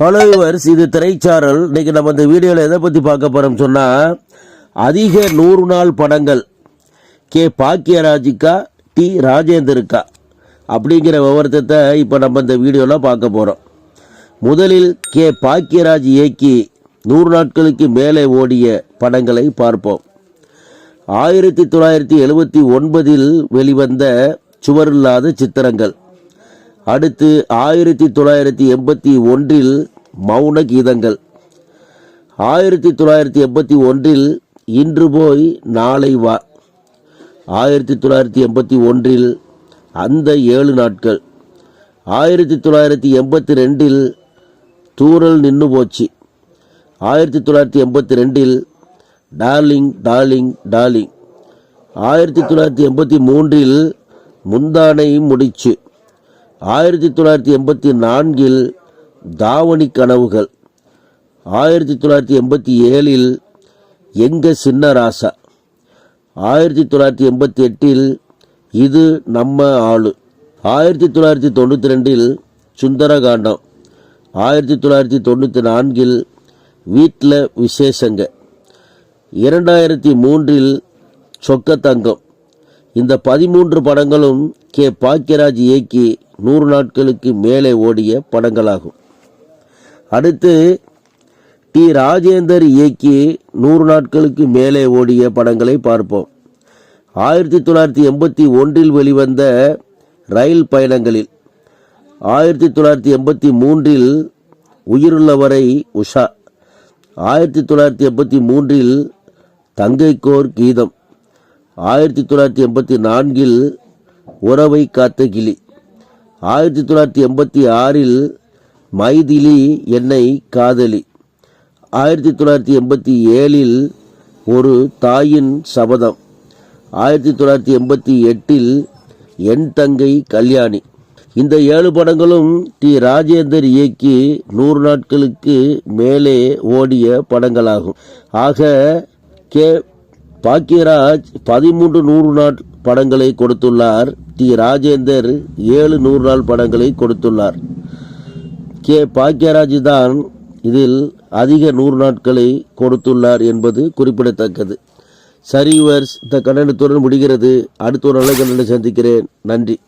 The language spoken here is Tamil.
ஹலோ யுவர்ஸ் இது திரைச்சாரல். இன்றைக்கி நம்ம இந்த வீடியோவில் எதை பற்றி பார்க்க போகிறோம் சொன்னால் அதிக நூறு நாள் படங்கள். கே பாக்கியராஜிக்கா டி ராஜேந்தருக்கா அப்படிங்கிற விவரத்தை இப்போ நம்ம இந்த வீடியோவில் பார்க்க போகிறோம் முதலில் கே பாக்கியராஜ் இயக்கி நூறு நாட்களுக்கு மேலே ஓடிய படங்களை பார்ப்போம். ஆயிரத்தி தொள்ளாயிரத்தி எழுபத்தி ஒன்பதில் வெளிவந்த சுவரில்லாத சித்திரங்கள். அடுத்து ஆயிரத்தி தொள்ளாயிரத்தி எண்பத்தி ஒன்றில் மௌன கீதங்கள். ஆயிரத்தி தொள்ளாயிரத்தி எண்பத்தி ஒன்றில் இன்று போய் நாளை வா. ஆயிரத்தி தொள்ளாயிரத்தி எண்பத்தி ஒன்றில் அந்த ஏழு நாட்கள். ஆயிரத்தி தொள்ளாயிரத்தி எண்பத்தி ரெண்டில் தூரல் நின்று போச்சு. ஆயிரத்தி தொள்ளாயிரத்தி எண்பத்தி ரெண்டில் டார்லிங் டார்லிங் டார்லிங். ஆயிரத்தி தொள்ளாயிரத்தி எண்பத்தி மூன்றில் முந்தானை முடிச்சு. ஆயிரத்தி தொள்ளாயிரத்தி எண்பத்தி நான்கில் தாவணி கனவுகள். ஆயிரத்தி தொள்ளாயிரத்தி எண்பத்தி ஏழில் எங்க சின்ன ராசா ஆயிரத்தி தொள்ளாயிரத்தி எண்பத்தி எட்டில் இது நம்ம ஆளு. ஆயிரத்தி தொள்ளாயிரத்தி தொண்ணூற்றி ரெண்டில் சுந்தரகாண்டம். ஆயிரத்தி தொள்ளாயிரத்தி தொண்ணூற்றி நான்கில் வீட்டில் விசேஷங்க. இரண்டாயிரத்தி மூன்றில் சொக்க தங்கம் இந்த பதிமூன்று படங்களும் கே. பாக்கியராஜ் இயக்கி நூறு நாட்களுக்கு மேலே ஓடிய படங்களாகும். அடுத்து டி. ராஜேந்தர் இயக்கி நூறு நாட்களுக்கு மேலே ஓடிய படங்களை பார்ப்போம். ஆயிரத்தி தொள்ளாயிரத்தி எண்பத்தி ஒன்றில் வெளிவந்த ரயில் பயணங்களில் ஆயிரத்தி தொள்ளாயிரத்தி எண்பத்தி மூன்றில் உயிருள்ளவரை உஷா ஆயிரத்தி தொள்ளாயிரத்தி எண்பத்தி மூன்றில் தங்கைக்கோர் கீதம் ஆயிரத்தி தொள்ளாயிரத்தி எண்பத்தி நான்கில் உறவை காத்த கிளி. ஆயிரத்தி தொள்ளாயிரத்தி எண்பத்தி ஆறில் மைதிலி என்னை காதலி. ஆயிரத்தி தொள்ளாயிரத்தி எண்பத்தி ஏழில் ஒரு தாயின் சபதம். ஆயிரத்தி தொள்ளாயிரத்தி எண்பத்தி எட்டில் என் தங்கை கல்யாணி. இந்த ஏழு படங்களும் டி. ராஜேந்தர் இயக்கி நூறு நாட்களுக்கு மேலே ஓடிய படங்களாகும். ஆக கே. பாக்கியராஜ் பதிமூன்று நூறு நாள் படங்களை கொடுத்துள்ளார். டி. ராஜேந்தர் ஏழு நூறு நாள் படங்களை கொடுத்துள்ளார். கே. பாக்கியராஜ் தான் இதில் அதிக நூறு நாட்களை கொடுத்துள்ளார் என்பது குறிப்பிடத்தக்கது. சரிவர்ஸ் இந்த கண்டனத்துடன் முடிகிறது. அடுத்த ஒரு நல்ல கண்டனை சந்திக்கிறேன். நன்றி.